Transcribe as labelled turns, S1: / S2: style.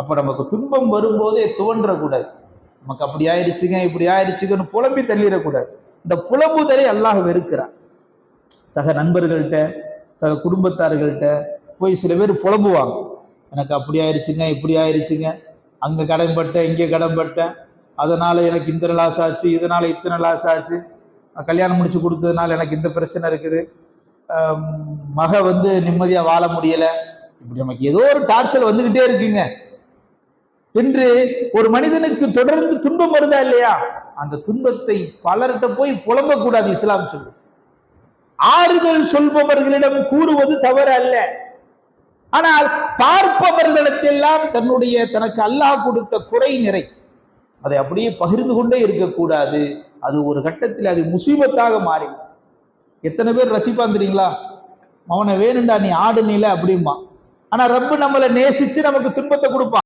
S1: அப்போ நமக்கு துன்பம் வரும்போதே தோன்றக்கூடாது. நமக்கு அப்படி ஆயிடுச்சுங்க இப்படி ஆயிடுச்சுங்கன்னு புலம்பி தள்ளிடக்கூடாது. இந்த புலம்புதலை அல்லாஹ் வெறுக்கிறான். சக நண்பர்கள்ட்ட சக குடும்பத்தார்கள்ட்ட போய் சில பேர் புலம்புவாங்க. எனக்கு அப்படி ஆயிடுச்சுங்க இப்படி ஆயிடுச்சுங்க. அங்கே கடன்பட்டேன் இங்கே கடன்பட்டேன் அதனால் எனக்கு இந்த லாஸ் ஆச்சு இதனால் இத்தனை லாஸ் ஆச்சு. கல்யாணம் முடிச்சு கொடுத்ததுனால எனக்கு இந்த பிரச்சனை இருக்குது. மக வந்து நிம்மதியாக வாழ முடியலை. இப்படி நமக்கு ஏதோ ஒரு டார்ச்சர் வந்துக்கிட்டே இருக்குங்க. என்று ஒரு மனிதனுக்கு தொடர்ந்து துன்பம் வருதா இல்லையா? அந்த துன்பத்தை பலர்கிட்ட போய் புலம்பக்கூடாது இஸ்லாம் சொல்லு ஆறுதல் சொல்பவர்களிடம் கூறுவது தவறு அல்ல. ஆனால் பார்ப்பவர்களிடத்தெல்லாம் தன்னுடைய தனக்கு அல்லாஹ் கொடுத்த குறை நிறை. அதை அப்படியே பகிர்ந்து கொண்டே இருக்கக்கூடாது. அது ஒரு கட்டத்தில் அது முசீபத்தாக மாறி எத்தனை பேர் ரசிப்பான் தெரியுங்களா? அவனை வேணுண்டா நீ ஆடு நில அப்படிம்பா. ஆனா ரப்பு நம்மளை நேசிச்சு நமக்கு துன்பத்தை கொடுப்பான்